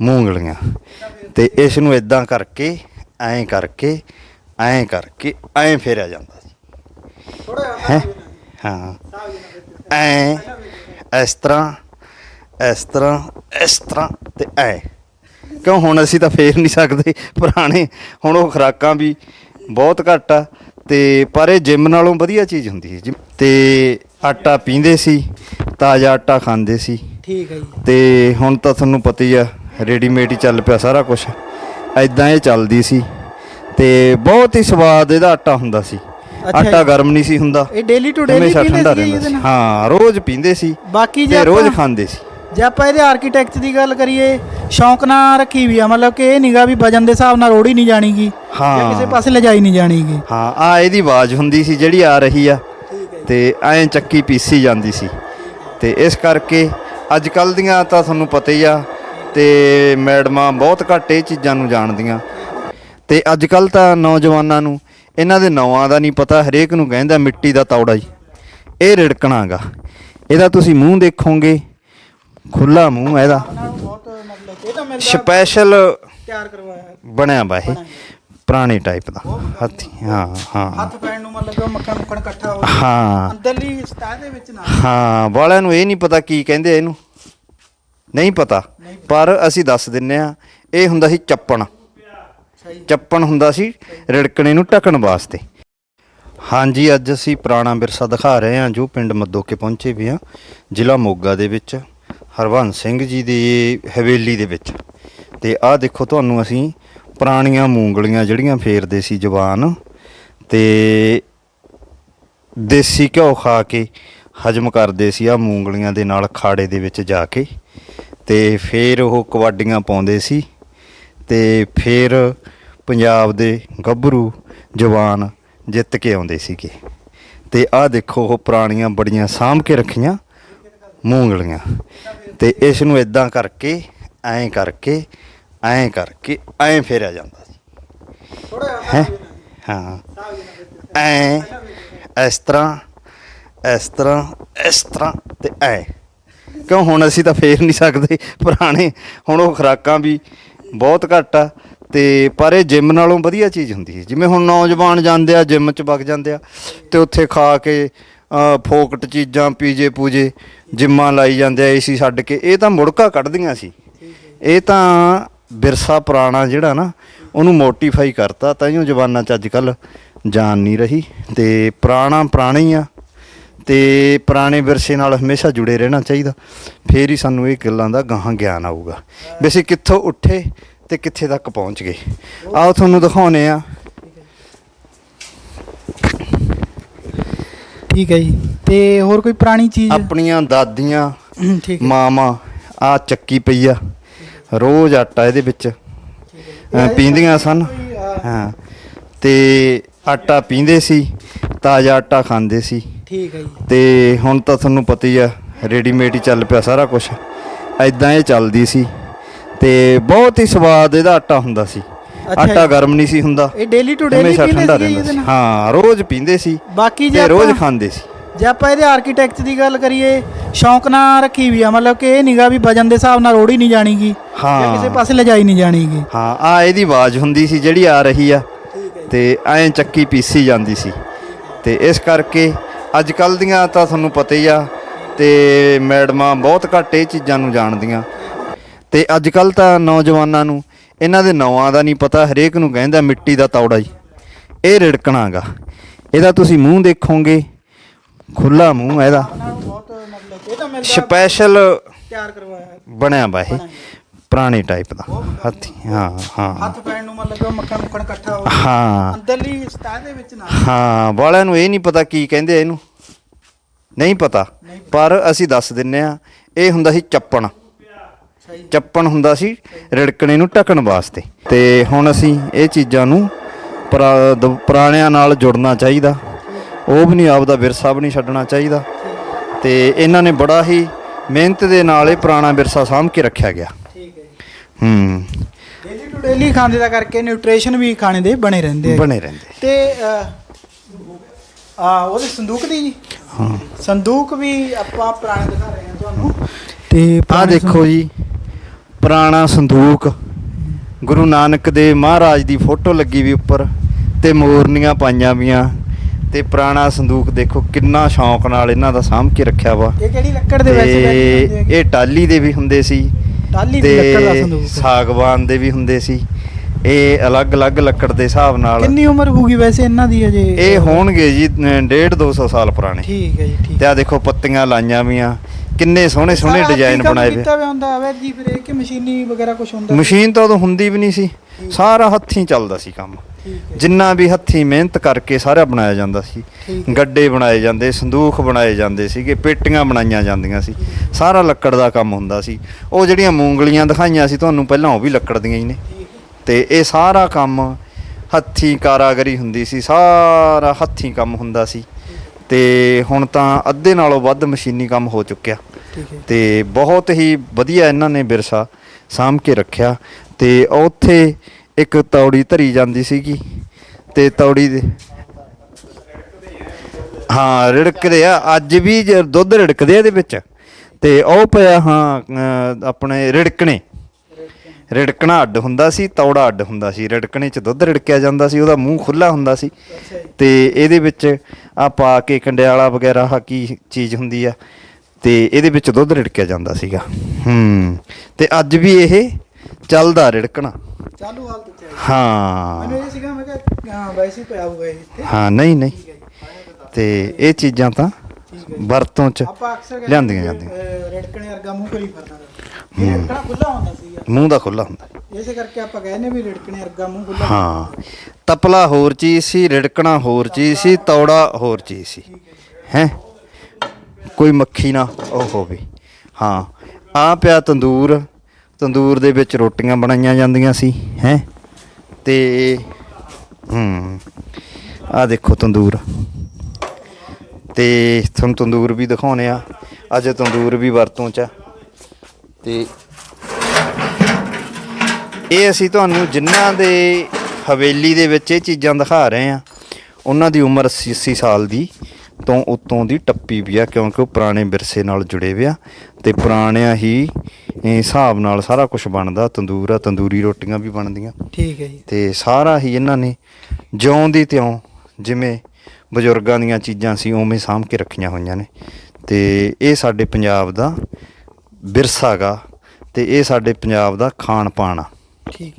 ਮੂੰਗਲੀਆਂ ਤੇ ਇਸ ਨੂੰ ਇਦਾਂ ਕਰਕੇ ਐਂ ਕਰਕੇ ਐਂ ਕਰਕੇ ਐਂ ਫੇਰਿਆ ਜਾਂਦਾ ਸੀ। ਹੈ? ਹਾਂ। ਐਂ ਇਸ ਤਰ੍ਹਾਂ ਇਸ ਤਰ੍ਹਾਂ ਇਸ ਤਰ੍ਹਾਂ ਤੇ ਐ। ਕਿਉਂ ਹੁਣ ਅਸੀਂ ਤਾਂ ਫੇਰ ਨਹੀਂ ਸਕਦੇ ਪੁਰਾਣੇ ਹੁਣ ਉਹ ਖੁਰਾਕਾਂ ਵੀ ਬਹੁਤ ਘੱਟ ਆ। ਤੇ ਪਰ ਇਹ ਜਿਮ ਨਾਲੋਂ ਵਧੀਆ ਚੀਜ਼ ਹੁੰਦੀ ਹੈ ਤੇ ਆਟਾ ਪੀਂਦੇ ਸੀ ਤਾਜ਼ਾ ਆਟਾ ਖਾਂਦੇ ਸੀ। ਠੀਕ ਹੈ ਜੀ। ਤੇ ਹੁਣ ਤਾਂ ਤੁਹਾਨੂੰ ਪਤਾ ਹੀ ਆ ਰੈਡੀਮੇਡ ਹੀ ਚੱਲ ਪਿਆ ਸਾਰਾ ਕੁਝ ਐਦਾਂ ਇਹ ਚੱਲਦੀ ਸੀ ਤੇ ਬਹੁਤ ਹੀ ਸਵਾਦ ਇਹਦਾ ਆਟਾ ਹੁੰਦਾ ਸੀ। ਆਟਾ। ਗਰਮ ਨਹੀਂ ਸੀ ਹੁੰਦਾ। ਇਹ ਡੇਲੀ ਟੂ ਡੇਲੀ ਪੀਂਦੇ ਸੀ ਹਾਂ ਰੋਜ਼ ਪੀਂਦੇ ਸੀ ਬਾਕੀ ਜੇ ਰੋਜ਼ ਖਾਂਦੇ ਸੀ। ਜੇ ਆਪਾਂ ਇਹਦੇ ਆਰਕੀਟੈਕਟ ਦੀ ਗੱਲ ਕਰੀਏ ਸ਼ੌਂਕ ਨਾਲ ਰੱਖੀ ਵੀ ਆ ਮਤਲਬ ਕਿ ਇਹ ਨਿਗਾ ਵੀ ਵਜਨ ਦੇ ਹਿਸਾਬ ਨਾਲ ਰੋੜੀ ਨਹੀਂ ਜਾਣੀਗੀ ਹਾਂ। ਜਾਂ ਕਿਸੇ ਪਾਸੇ ਲਿਜਾਈ ਨਹੀਂ ਜਾਣੀਗੀ। ਹਾਂ ਆ ਇਹਦੀ ਆਵਾਜ਼ ਹੁੰਦੀ ਸੀ ਜਿਹੜੀ ਆ ਰਹੀ ਆ ਤੇ ਐਂ ਚੱਕੀ ਪੀਸੀ ਜਾਂਦੀ ਸੀ। ਤੇ ਇਸ ਕਰਕੇ ਅੱਜ ਕੱਲ ਦੀਆਂ ਤਾਂ ਤੁਹਾਨੂੰ ਪਤਾ ਹੀ ਆ ਤੇ ਮੈਡਮਾਂ ਬਹੁਤ ਘੱਟ ਇਹ ਚੀਜ਼ਾਂ ਨੂੰ ਜਾਣਦੀਆਂ। ਤੇ ਅੱਜ ਕੱਲ ਤਾਂ ਨੌਜਵਾਨਾਂ ਨੂੰ ਇਹਨਾਂ ਦੇ ਨੌਆਂ ਦਾ ਨਹੀਂ ਪਤਾ ਹਰੇਕ ਨੂੰ ਕਹਿੰਦਾ ਮਿੱਟੀ ਦਾ ਤੌੜਾ ਹੀ। ਇਹ ਰਿੜਕਣਾਗਾ। ਇਹਦਾ ਤੁਸੀਂ ਮੂੰਹ ਦੇਖੋਗੇ ਖੁੱਲਾ ਮੂੰਹ ਹੈ ਇਹਦਾ। ਸਪੈਸ਼ਲ ਤਿਆਰ ਕਰਵਾਇਆ। ਬਣਿਆ ਵਾ ਇਹ। ਪੁਰਾਣੇ ਟਾਈਪ ਦਾ। ਹੱਥੀ ਹਾਂ ਹਾਂ। ਹੱਥ ਪੈਣ ਨੂੰ ਮਤਲਬ ਉਹ ਮੱਖਣ ਮੁੱਖਣ ਇਕੱਠਾ ਹੋ ਹਾਂ। ਅੰਦਰਲੀ ਸਤਹ ਦੇ ਵਿੱਚ ਨਾ। ਹਾਂ ਵਾਲਿਆਂ ਨੂੰ ਇਹ ਨਹੀਂ ਪਤਾ ਕੀ ਕਹਿੰਦੇ ਇਹਨੂੰ। ਨਹੀਂ ਪਤਾ। ਪਰ ਅਸੀਂ ਦੱਸ ਦਿੰਨੇ ਆ, ਇਹ ਹੁੰਦਾ ਸੀ ਚੱਪਣ। ਚੱਪਣ ਹੁੰਦਾ ਸੀ ਰਿੜਕਣੇ ਨੂੰ ਢਕਣ ਵਾਸਤੇ। ਹਾਂਜੀ, ਅੱਜ ਅਸੀਂ ਪੁਰਾਣਾ ਵਿਰਸਾ ਦਿਖਾ ਰਹੇ ਹਾਂ, ਜੋ ਪਿੰਡ ਮੱਦੋਕੇ ਪਹੁੰਚੇ ਵੀ ਹਾਂ ਜ਼ਿਲ੍ਹਾ ਮੋਗਾ ਦੇ ਵਿੱਚ, ਹਰਵੰਸ ਸਿੰਘ ਜੀ ਦੀ ਹਵੇਲੀ ਦੇ ਵਿੱਚ। ਤੇ ਆਹ ਦੇਖੋ ਤੁਹਾਨੂੰ ਅਸੀਂ ਪੁਰਾਣੀਆਂ ਮੂੰਗਲੀਆਂ ਜਿਹੜੀਆਂ ਫੇਰਦੇ ਸੀ ਜਵਾਨ, ਤੇ ਦੇਸੀ ਘਿਓ ਖਾ ਕੇ ਹਜਮ ਕਰਦੇ ਸੀ ਆ ਮੂੰਗਲੀਆਂ ਦੇ ਨਾਲ ਖਾੜੇ ਦੇ ਵਿੱਚ ਜਾ ਕੇ। ਤੇ ਫਿਰ ਉਹ ਕਬੱਡੀਆਂ ਪਾਉਂਦੇ ਸੀ। ਤੇ ਫਿਰ ਪੰਜਾਬ ਦੇ ਗੱਭਰੂ ਜਵਾਨ ਜਿੱਤ ਕੇ ਆਉਂਦੇ ਸੀਗੇ। ਤੇ ਆਹ ਦੇਖੋ ਉਹ ਪੁਰਾਣੀਆਂ ਬੜੀਆਂ ਸਾਂਭ ਕੇ ਰੱਖੀਆਂ ਮੂੰਗਲੀਆਂ। ਤੇ ਇਸ ਨੂੰ ਇਦਾਂ ਕਰਕੇ ਐਂ ਕਰਕੇ ਐਂ ਕਰਕੇ ਐਂ ਫੇਰਿਆ ਜਾਂਦਾ ਸੀ। ਹਾਂ। ਐ ਇਸ ਤਰ੍ਹਾਂ ਇਸ ਤਰ੍ਹਾਂ ਇਸ ਤਰ੍ਹਾਂ ਤੇ ਐ। ਕਿਉਂ ਹੁਣ ਅਸੀਂ ਤਾਂ ਫੇਰ ਨਹੀਂ ਸਕਦੇ ਪੁਰਾਣੇ, ਹੁਣ ਉਹ ਖੁਰਾਕਾਂ ਵੀ ਬਹੁਤ ਘੱਟ ਆ, ਤੇ ਪਰ ਇਹ ਜਿਮ ਨਾਲੋਂ ਵਧੀਆ ਚੀਜ਼ ਹੁੰਦੀ ਹੈ। ਜਿਵੇਂ ਹੁਣ ਨੌਜਵਾਨ ਜਾਂਦੇ ਆ, ਜਿਮ 'ਚ ਵਗ ਜਾਂਦੇ ਆ, ਤੇ ਉੱਥੇ ਖਾ ਕੇ ਫੋਕਟ ਚੀਜ਼ਾਂ, ਪੀਜੇ ਪੂਜੇ, ਜਿੰਮਾਂ ਲਾਈ ਜਾਂਦੇ ਆ, ਏਸੀ ਛੱਡ ਕੇ। ਇਹ ਤਾਂ ਮੁੜਕਾ ਕੱਢਦੀਆਂ ਸੀ। ਇਹ ਤਾਂ ਵਿਰਸਾ ਪੁਰਾਣਾ ਜਿਹੜਾ ਨਾ, ਉਹਨੂੰ ਮੋਡੀਫਾਈ ਕਰਤਾ। ਤਾਂ ਹੀ ਜਵਾਨਾਂ ਚ ਅੱਜ ਕੱਲ ਜਾਨ ਨਹੀਂ ਰਹੀ, ਤੇ ਪੁਰਾਣਾ ਪੁਰਾਣਾ ਹੀ ਆ। ਤੇ ਪੁਰਾਣੇ ਵਿਰਸੇ ਨਾਲ ਹਮੇਸ਼ਾ ਜੁੜੇ ਰਹਿਣਾ ਚਾਹੀਦਾ। ਫੇਰ ਹੀ ਸਾਨੂੰ ਇਹ ਗੱਲਾਂ ਦਾ ਗਾਹਾਂ ਗਿਆਨ ਆਊਗਾ। ਵੀ ਅਸੀਂ ਕਿੱਥੋਂ ਉੱਠੇ ਤੇ ਕਿੱਥੇ ਤੱਕ ਪਹੁੰਚ ਗਏ? ਆਓ ਤੁਹਾਨੂੰ ਦਿਖਾਉਨੇ ਆ ਠੀਕ ਹੈ ਜੀ। ਤੇ ਹੋਰ ਕੋਈ ਪੁਰਾਣੀ ਚੀਜ਼? ਆਪਣੀਆਂ ਦਾਦੀਆਂ ਠੀਕ ਹੈ। ਮਾਮਾ ਆ ਚੱਕੀ ਪਈ ਆ। ਰੋਜ਼ ਆਟਾ ਇਹਦੇ ਵਿੱਚ। ਅ, ਪੀਂਦੀਆਂ ਸਨ। ਹਾਂ। ਤੇ ਆਟਾ ਪੀਂਦੇ ਸੀ ਤਾਜ਼ਾ ਆਟਾ ਖਾਂਦੇ ਸੀ। ਠੀਕ ਹੈ ਜੀ। ਤੇ ਹੁਣ ਤਾਂ ਤੁਹਾਨੂੰ ਪਤਾ ਹੀ ਆ ਰੈਡੀਮੇਡ ਹੀ ਚੱਲ ਪਿਆ ਸਾਰਾ ਕੁਝ ਐਦਾਂ ਇਹ ਚੱਲਦੀ ਸੀ ਤੇ ਬਹੁਤ ਹੀ ਸਵਾਦ ਇਹਦਾ ਆਟਾ ਹੁੰਦਾ ਸੀ। ਆਟਾ। ਗਰਮ ਨਹੀਂ ਸੀ ਹੁੰਦਾ। ਇਹ ਡੇਲੀ ਟੂ ਡੇਲੀ ਪੀਂਦੇ ਸੀ। ਇਹਦੇ ਨਾਲ? ਹਾਂ ਰੋਜ਼ ਪੀਂਦੇ ਸੀ ਬਾਕੀ ਜੇ ਰੋਜ਼ ਖਾਂਦੇ ਸੀ। ਜੇ ਆਪਾਂ ਇਹਦੇ ਆਰਕੀਟੈਕਟ ਦੀ ਗੱਲ ਕਰੀਏ ਸ਼ੌਂਕ ਨਾਲ ਰੱਖੀ ਵੀ ਆ ਮਤਲਬ ਕਿ ਇਹ ਨਿਗਾ ਵੀ ਵਜਨ ਦੇ ਹਿਸਾਬ ਨਾਲ ਰੋੜੀ ਨਹੀਂ ਜਾਣੀਗੀ। ਜਾਂ ਹਾਂ। ਕਿਸੇ ਪਾਸੇ ਲਿਜਾਈ ਨਹੀਂ ਜਾਣੀਗੀ। ਹਾਂ ਆ ਇਹਦੀ ਆਵਾਜ਼ ਹੁੰਦੀ ਸੀ ਜਿਹੜੀ ਆ ਰਹੀ ਆ। ਤੇ ਐਂ ਚੱਕੀ ਪੀਸੀ ਜਾਂਦੀ ਸੀ। ਤੇ ਇਸ ਕਰਕੇ ਅੱਜ ਕੱਲ ਦੀਆਂ ਤਾਂ ਤੁਹਾਨੂੰ ਪਤਾ ਹੀ ਆ ਤੇ ਮੈਡਮਾਂ ਬਹੁਤ ਘੱਟ ਇਹ ਚੀਜ਼ਾਂ ਨੂੰ ਜਾਣਦੀਆਂ। ਤੇ ਅੱਜ ਕੱਲ ਤਾਂ ਨੌਜਵਾਨਾਂ ਨੂੰ ਇਹਨਾਂ ਦੇ ਨੌਆਂ ਦਾ ਨਹੀਂ ਪਤਾ ਹਰੇਕ ਨੂੰ ਕਹਿੰਦਾ ਮਿੱਟੀ ਦਾ ਤੌੜਾ ਹੀ। ਇਹ ਰਿੜਕਣਾਗਾ ਇਹਦਾ ਤੁਸੀਂ ਮੂੰਹ ਦੇਖੋਗੇ ਖੁੱਲਾ ਮੂੰਹ ਹੈ ਇਹਦਾ। ਸਪੈਸ਼ਲ ਤਿਆਰ ਕਰਵਾਇਆ ਬਣਿਆ ਵਾ ਇਹ ਪੁਰਾਣੇ ਟਾਈਪ ਦਾ। ਹੱਥੀ ਹਾਂ ਹਾਂ। ਹੱਥ ਪੈਣ ਨੂੰ ਮਤਲਬ ਕਿ ਮੱਖਣ ਮੁੱਖਣ ਇਕੱਠਾ ਹੋ ਹਾਂ। ਅੰਦਰਲੀ ਸਤਹ ਦੇ ਵਿੱਚ ਨਾ। ਹਾਂ ਵਾਲਿਆਂ ਨੂੰ ਇਹ ਨਹੀਂ ਪਤਾ ਕੀ ਕਹਿੰਦੇ ਇਹਨੂੰ। ਨਹੀਂ ਪਤਾ ਪਰ ਅਸੀਂ ਦੱਸ ਦਿੰਨੇ ਆ ਇਹ ਹੁੰਦਾ ਸੀ ਚੱਪਣ। ਚੱਪਣ ਹੁੰਦਾ ਸੀ ਰਿੜਕਣੇ ਨੂੰ ਢਕਣ ਵਾਸਤੇ। ਤੇ ਹੁਣ ਅਸੀਂ ਇਹ ਚੀਜ਼ਾਂ ਨੂੰ ਪੁਰਾਣਿਆਂ ਨਾਲ ਜੁੜਨਾ ਚਾਹੀਦਾ। ਉਹ ਵੀ ਨਹੀਂ ਆਪਦਾ ਵਿਰਸਾ ਵੀ ਨਹੀਂ ਛੱਡਣਾ ਚਾਹੀਦਾ। ਤੇ ਇਹਨਾਂ ਨੇ ਬੜਾ ਹੀ ਮਿਹਨਤ ਦੇ ਨਾਲ ਇਹ ਪੁਰਾਣਾ ਵਿਰਸਾ ਸਾਂਭ ਕੇ ਰੱਖਿਆ ਗਿਆ। ਠੀਕ ਹੈ ਹੂੰ। ਡੇਲੀ ਟੂ ਡੇਲੀ ਖਾਂਦੇ ਦਾ ਕਰਕੇ ਨਿਊਟ੍ਰੀਸ਼ਨ ਵੀ ਖਾਣੇ ਦੇ ਬਣੇ ਰਹਿੰਦੇ ਬਣੇ ਰਹਿੰਦੇ। ਤੇ ਆ ਉਹਦੇ ਸੰਦੂਕ ਦੀ ਜੀ? ਹਾਂ। ਸੰਦੂਕ ਵੀ ਆਪਾਂ ਪੁਰਾਣੇ ਦਿਖਾ ਰਹੇ ਹਾਂ ਤੁਹਾਨੂੰ। ਤੇ ਪੁਰਾਣੇ ਦੇਖੋ ਜੀ ਪੁਰਾਣਾ ਸੰਦੂਕ। ਗੁਰੂ ਨਾਨਕ ਦੇ ਮਹਾਰਾਜ ਦੀ ਫੋਟੋ ਲੱਗੀ ਵੀ ਉੱਪਰ ਤੇ ਮੋਰਨੀਆਂ ਪਾਈਆਂ ਵੀਆਂ। ਤੇ ਪੁਰਾਣਾ ਸੰਦੂਕ ਦੇਖੋ ਕਿੰਨਾ ਸ਼ੌਂਕ ਨਾਲ ਇਹਨਾਂ ਦਾ ਸਾਂਭ ਕੇ ਰੱਖਿਆ ਵਾ। ਇਹ ਕਿਹੜੀ ਲੱਕੜ ਦੇ ਵੈਸੇ ਤੇ ਬੈਠੇ ਹੁੰਦੇ ਹੈਗੇ? ਇਹ ਟਾਲੀ ਦੇ ਵੀ ਹੁੰਦੇ ਸੀ। ਟਾਹਲੀ ਦੀ ਲੱਕੜ ਦਾ ਤੇ ਸੰਦੂਕ। ਸਾਗਵਾਨ ਦੇ ਵੀ ਹੁੰਦੇ ਸੀ। ਇਹ ਅਲੱਗ-ਅਲੱਗ ਲੱਕੜ ਦੇ ਹਿਸਾਬ ਨਾਲ। ਕਿੰਨੀ ਉਮਰ ਹੋਊਗੀ ਵੈਸੇ ਇਹਨਾਂ ਦੀ ਅਜੇ? ਇਹ ਹੋਣਗੇ ਜੀ 1.5 200 ਸਾਲ ਪੁਰਾਣੇ। ਠੀਕ ਹੈ ਜੀ ਠੀਕ। ਤੇ ਆ ਦੇਖੋ ਪੱਤੀਆਂ ਲਾਈਆਂ ਵੀਆਂ। ਕਿੰਨੇ ਸੋਹਣੇ ਸੋਹਣੇ ਡਿਜ਼ਾਈਨ ਬਣਾਏ ਵੇ। ਕੀਤਾ ਹੋਇਆ ਹੁੰਦਾ ਅਵੈਧ ਜੀ ਫਿਰ ਇਹ ਕਿ ਮਸ਼ੀਨੀ ਵਗੈਰਾ ਕੁਝ ਹੁੰਦਾ ਮਸ਼ੀਨ ਤਾਂ ਉਦੋਂ ਹੁੰਦੀ ਵੀ ਨਹੀਂ ਸੀ। ਸਾਰਾ ਹੱਥੀਂ ਚੱਲਦਾ ਸੀ ਕੰਮ। ਜਿੰਨਾ ਵੀ ਹੱਥੀਂ ਮਿਹਨਤ ਕਰਕੇ ਸਾਰਾ ਬਣਾਇਆ ਜਾਂਦਾ ਸੀ। ਗੱਡੇ ਬਣਾਏ ਜਾਂਦੇ ਸੰਦੂਖ ਬਣਾਏ ਜਾਂਦੇ ਸੀਗੇ ਪੇਟੀਆਂ ਬਣਾਈਆਂ ਜਾਂਦੀਆਂ ਸੀ। ਸਾਰਾ ਲੱਕੜ ਦਾ ਕੰਮ ਹੁੰਦਾ ਸੀ। ਉਹ ਜਿਹੜੀਆਂ ਮੂੰਗਲੀਆਂ ਦਿਖਾਈਆਂ ਸੀ ਤੁਹਾਨੂੰ ਪਹਿਲਾਂ ਉਹ ਵੀ ਲੱਕੜ ਦੀਆਂ ਹੀ ਨੇ। ਤੇ ਇਹ ਸਾਰਾ ਕੰਮ ਹੱਥੀਂ ਕਾਰਾਗਰੀ ਹੁੰਦੀ ਸੀ ਸਾਰਾ ਹੱਥੀਂ ਕੰਮ ਹੁੰਦਾ ਸੀ। ਤੇ ਹੁਣ ਤਾਂ ਅੱਧੇ ਨਾਲੋਂ ਵੱਧ ਮਸ਼ੀਨੀ ਕੰਮ ਹੋ ਚੁੱਕਿਆ। ਤੇ ਬਹੁਤ ਹੀ ਵਧੀਆ ਇਹਨਾਂ ਨੇ ਵਿਰਸਾ ਸਾਂਭ ਕੇ ਰੱਖਿਆ। ਤੇ ਉੱਥੇ ਇੱਕ ਤੌੜੀ ਧਰੀ ਜਾਂਦੀ ਸੀਗੀ ਤੇ ਤੌੜੀ ਦੇ ਹਾਂ ਰਿੜਕਦੇ ਆ। ਅੱਜ ਵੀ ਜੇ ਦੁੱਧ ਰਿੜਕਦੇ ਆ ਇਹਦੇ ਵਿੱਚ। ਤੇ ਉਹ ਪਿਆ ਹਾਂ ਆਪਣੇ ਰਿੜਕਣੇ। ਰਿੜਕਣਾ ਅੱਡ ਹੁੰਦਾ ਸੀ ਤੌੜਾ ਅੱਡ ਹੁੰਦਾ ਸੀ। ਰਿੜਕਣੇ 'ਚ ਦੁੱਧ ਰਿੜਕਿਆ ਜਾਂਦਾ ਸੀ ਉਹਦਾ ਮੂੰਹ ਖੁੱਲਾ ਹੁੰਦਾ ਸੀ। ਤੇ ਇਹਦੇ ਵਿੱਚ ਆ ਪਾ ਕੇ ਕੰਡਿਆਲਾ ਵਗੈਰਾ ਆਹ ਕੀ ਚੀਜ਼ ਹੁੰਦੀ ਆ ਤੇ ਇਹਦੇ ਵਿੱਚ ਦੁੱਧ ਰਿੜਕਿਆ ਜਾਂਦਾ ਸੀਗਾ। ਹੂੰ ਤੇ ਅੱਜ ਵੀ ਇਹ ਚੱਲਦਾ ਰਿੜਕਣਾ। ਚਾਲੂ ਹਾਲਤ ਚ ਹੈ। ਮੈਨੂੰ ਇਹ ਸੀਗਾ ਮੈਂ ਕਿਹਾ ਹਾਂ ਵੈਸੇ ਪਿਆ ਹੋਊਗਾ ਇਹ ਹਾਂ ਨਹੀਂ ਨਹੀਂ। ਤੇ ਇਹ ਚੀਜ਼ਾਂ ਤਾਂ। ਵਰਤੋਂ 'ਚ ਆਪਾਂ ਅਕਸਰ ਕਹਿੰਦੇ ਲਿਆਂਦੀਆਂ ਜਾਂਦੀਆਂ। ਅਹ, ਰਿੜਕਣੇ ਵਰਗਾ ਮੂੰਹ ਕਰੀ ਫਿਰਦਾ। ਇਹ ਰਿੜਕਣਾ ਖੁੱਲਾ ਹੁੰਦਾ ਸੀਗਾ ਮੂੰਹ ਦਾ ਖੁੱਲਾ ਹੁੰਦਾ। ਇਸੇ ਕਰਕੇ ਆਪਾਂ ਕਹਿੰਦੇ ਵੀ ਰਿੜਕਣੇ ਵਰਗਾ ਮੂੰਹ ਖੁੱਲਾ ਹਾਂ। ਤਪਲਾ ਹੋਰ ਚੀਜ਼ ਸੀ ਰਿੜਕਣਾ ਹੋਰ ਚੀਜ਼ ਸੀ ਤੌੜਾ ਹੋਰ ਚੀਜ਼ ਸੀ। ਹੈ ਕੋਈ ਮੱਖੀ ਨਾ ਉਹ ਹੋਵੇ। ਹਾਂ। ਆ ਪਿਆ ਤੰਦੂਰ ਤੰਦੂਰ ਦੇ ਵਿੱਚ ਰੋਟੀਆਂ ਬਣਾਈਆਂ ਜਾਂਦੀਆਂ ਸੀ। ਹੈ? ਤੇ ਹੂੰ। ਆ ਦੇਖੋ ਤੰਦੂਰ। ਤੇ ਤੁਹਾਨੂੰ ਤੰਦੂਰ ਵੀ ਦਿਖਾਉਨੇ ਆ। ਅੱਜ ਤੰਦੂਰ ਵੀ ਵਰਤੋਂ ਚ ਤੇ ਇਹ ਅਸੀਂ ਤੁਹਾਨੂੰ ਜਿਨ੍ਹਾਂ ਦੇ ਹਵੇਲੀ ਦੇ ਵਿੱਚ ਇਹ ਚੀਜ਼ਾਂ ਦਿਖਾ ਰਹੇ ਆ ਉਹਨਾਂ ਦੀ ਉਮਰ 80 ਸਾਲ ਦੀ ਤੋਂ ਉਤੋਂ ਦੀ ਟੱਪੀ ਵੀ ਆ ਕਿਉਂਕਿ ਉਹ ਪੁਰਾਣੇ ਵਿਰਸੇ ਨਾਲ ਜੁੜੇ ਹੋਏ ਆ ਤੇ ਪੁਰਾਣਿਆਂ ਹੀ ਹਿਸਾਬ ਨਾਲ ਸਾਰਾ ਕੁਝ ਬਣਦਾ ਤੰਦੂਰ ਆ ਤੰਦੂਰੀ ਰੋਟੀਆਂ ਵੀ ਬਣਦੀਆਂ। ਠੀਕ ਹੈ ਜੀ। ਤੇ ਸਾਰਾ ਹੀ ਇਹਨਾਂ ਨੇ ਜਿਉਂ ਦੀ ਤਿਉਂ ਜਿਵੇਂ ਬਜ਼ੁਰਗਾਂ ਦੀਆਂ ਚੀਜ਼ਾਂ ਸੀ, ਉਵੇਂ ਸਾਂਭ ਕੇ ਰੱਖੀਆਂ ਹੋਈਆਂ ਨੇ। ਤੇ ਇਹ ਸਾਡੇ ਪੰਜਾਬ ਦਾ ਵਿਰਸਾ ਗਾ ਤੇ ਇਹ ਸਾਡੇ ਪੰਜਾਬ ਦਾ ਖਾਣ ਪਾਣ ਆ। ਠੀਕ।